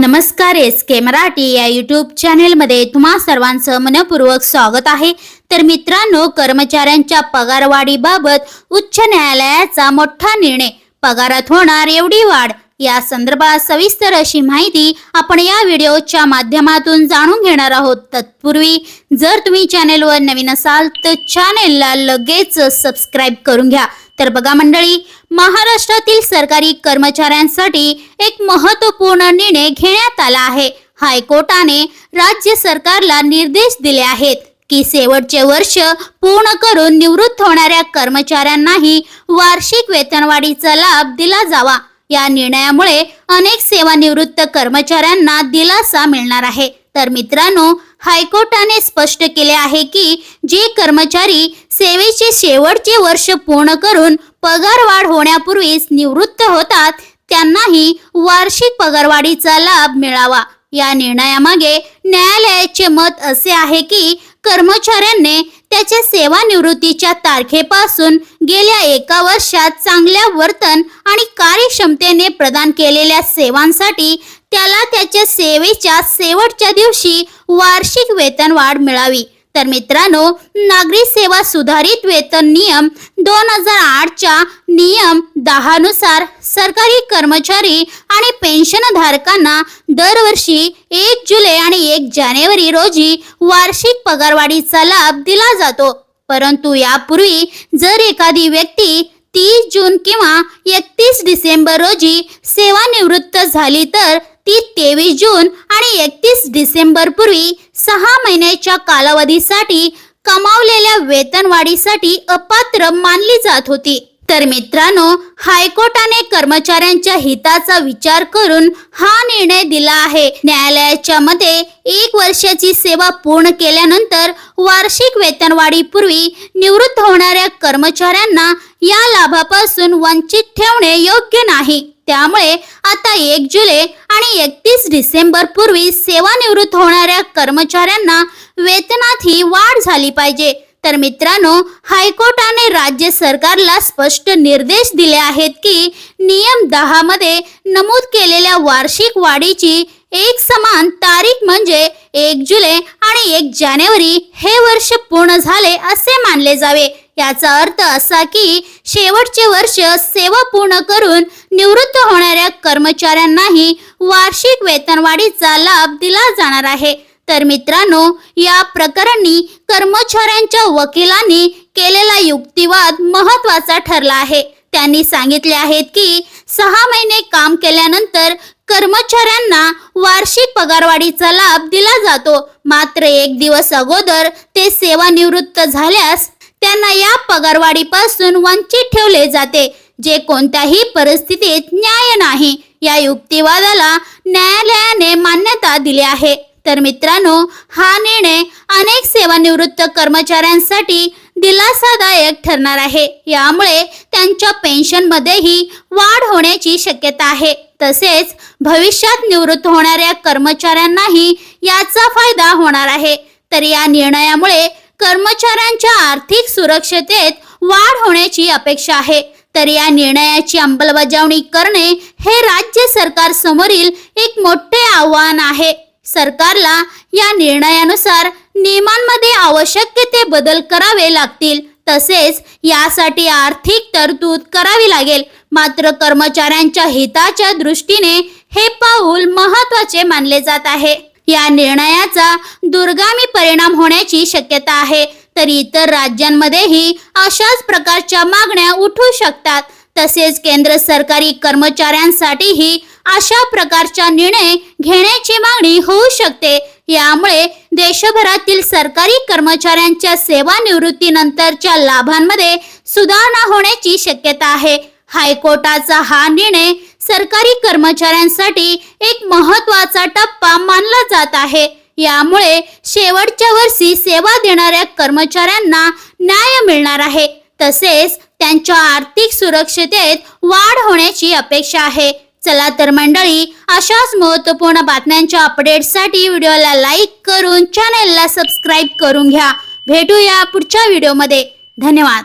नमस्कार एस के मराठी या युट्यूब चॅनेलमध्ये तुम्हा सर्वांचं मनपूर्वक स्वागत आहे. तर मित्रांनो कर्मचाऱ्यांच्या पगारवाढीबाबत उच्च न्यायालयाचा मोठा निर्णय. पगारात होणार एवढी वाढ. या संदर्भात सविस्तर अशी माहिती आपण या व्हिडिओच्या माध्यमातून जाणून घेणार आहोत. तत्पूर्वी जर तुम्ही चॅनेलवर नवीन असाल तर चॅनेलला लगेच सबस्क्राईब करून घ्या. तर बघा मंडळी महाराष्ट्रातील सरकारी कर्मचाऱ्यांसाठी एक महत्त्वपूर्ण निर्णय घेण्यात आला आहे. हायकोर्टाने राज्य सरकारला निर्देश दिले आहेत की शेवटचे वर्ष पूर्ण करून निवृत्त होणाऱ्या कर्मचाऱ्यांनाही वार्षिक वेतनवाढीचा लाभ दिला जावा. या निर्णयामुळे अनेक सेवानिवृत्त कर्मचाऱ्यांना दिलासा मिळणार आहे. तर मित्रांनो हायकोर्टाने स्पष्ट केले आहे की जे कर्मचारी सेवेचे शेवटचे वर्ष पूर्ण करून पगारवाढ होण्यापूर्वीच निवृत्त होतात त्यांनाही वार्षिक पगारवाढीचा लाभ मिळावा. या निर्णयामागे न्यायालयाचे मत असे आहे की कर्मचाऱ्यांनी त्याच्या सेवानिवृत्तीच्या तारखेपासून गेल्या एका वर्षात चांगल्या वर्तन आणि कार्यक्षमतेने प्रदान केलेल्या सेवांसाठी त्याला त्याच्या सेवेच्या शेवटच्या दिवशी वार्षिक वेतनवाढ मिळावी. तर मित्रांनो नागरी सेवा सुधारित वेतन नियम दोन हजार आठच्या नियम दहानुसार सरकारी कर्मचारी आणि पेन्शनधारकांना दरवर्षी एक जुलै आणि एक जानेवारी रोजी वार्षिक पगारवाढीचा लाभ दिला जातो. परंतु यापूर्वी जर एखादी व्यक्ती तीस जून किंवा एकतीस डिसेंबर रोजी सेवानिवृत्त झाली तर ती तेवीस जून आणि एकतीस डिसेंबर पूर्वी सहा महिन्याच्या कालावधीसाठी कमावलेल्या वेतनवाढीसाठी अपात्र मानली जात होती. तर मित्रांनो हायकोर्टाने कर्मचाऱ्यांच्या हिताचा विचार करून हा निर्णय दिला आहे. न्यायालयाच्या मते एक वर्षाची सेवा पूर्ण केल्यानंतर वार्षिक वेतनवाढीपूर्वी निवृत्त होणाऱ्या कर्मचाऱ्यांना या लाभापासून वंचित ठेवणे योग्य नाही. त्यामुळे आता एक जुलै आणि एकतीस डिसेंबर पूर्वी सेवानिवृत्त होणाऱ्या कर्मचाऱ्यांना वेतनात ही वाढ झाली पाहिजे. तर मित्रांनो हायकोर्टाने राज्य सरकारला स्पष्ट निर्देश दिले आहेत की नियम दहा मध्ये नमूद केलेल्या वार्षिक वाढीची एक समान तारीख म्हणजे एक जुलै आणि एक जानेवारी हे वर्ष पूर्ण झाले असे मानले जावे. याचा अर्थ असा की शेवटचे वर्ष सेवा पूर्ण करून निवृत्त होणाऱ्या कर्मचाऱ्यांनाही वार्षिक वेतनवाढीचा लाभ दिला जाणार आहे. तर मित्रांनो या प्रकरणी कर्मचाऱ्यांच्या वकिलांनी केलेला युक्तिवाद महत्त्वाचा ठरला आहे. त्यांनी सांगितले आहेत की सहा महिने काम केल्यानंतर कर्मचाऱ्यांना वार्षिक पगारवाढीचा लाभ दिला जातो. मात्र एक दिवस अगोदर ते सेवानिवृत्त झाल्यास त्यांना या पगारवाढीपासून वंचित ठेवले जाते जे कोणत्याही परिस्थितीत न्याय नाही. या युक्तिवादाला न्यायालयाने मान्यता दिली आहे. तर मित्रांनो हा निर्णय अनेक सेवानिवृत्त कर्मचाऱ्यांसाठी दिलासादायक ठरणार आहे. यामुळे त्यांच्या पेन्शनमध्येही वाढ होण्याची शक्यता आहे. तसेच भविष्यात निवृत्त होणाऱ्या कर्मचाऱ्यांनाही याचा फायदा होणार आहे. तर या निर्णयामुळे कर्मचाऱ्यांच्या आर्थिक सुरक्षतेत वाढ होण्याची अपेक्षा आहे. तर या निर्णयाची अंमलबजावणी करणे हे राज्य सरकार समोरील एक मोठे आव्हान आहे. सरकारला या निर्णयानुसार नियमांमध्ये आवश्यक ते बदल करावे लागतील. तसेच यासाठी आर्थिक तरतूद करावी लागेल. मात्र कर्मचाऱ्यांच्या हिताच्या दृष्टीने हे पाऊल महत्त्वाचे मानले जात आहे. या निर्णयाचा दुर्गामी परिणाम होण्याची शक्यता आहे. तर इतर राज्यांमध्येही अशाच प्रकारच्या मागण्या उठू शकतात. तसेच केंद्र सरकारी कर्मचाऱ्यांसाठीही अशा प्रकारचा निर्णय घेण्याची मागणी होऊ शकते. यामुळे देशभरातील सरकारी कर्मचाऱ्यांच्या सेवानिवृत्तीनंतरच्या लाभांमध्ये सुधारणा होण्याची शक्यता आहे. हायकोर्टाचा हा निर्णय सरकारी कर्मचाऱ्यांसाठी एक महत्त्वाचा टप्पा मानला जात आहे. यामुळे शेवटच्या वर्षी सेवा देणाऱ्या कर्मचाऱ्यांना न्याय मिळणार आहे. तसेच त्यांच्या आर्थिक सुरक्षतेत वाढ होण्याची अपेक्षा आहे. चला तर मंडळी अशाच महत्त्वपूर्ण बातम्यांच्या अपडेट्ससाठी व्हिडिओला लाईक करून चॅनेलला सबस्क्राईब करून घ्या. भेटूया पुढच्या व्हिडिओमध्ये. धन्यवाद.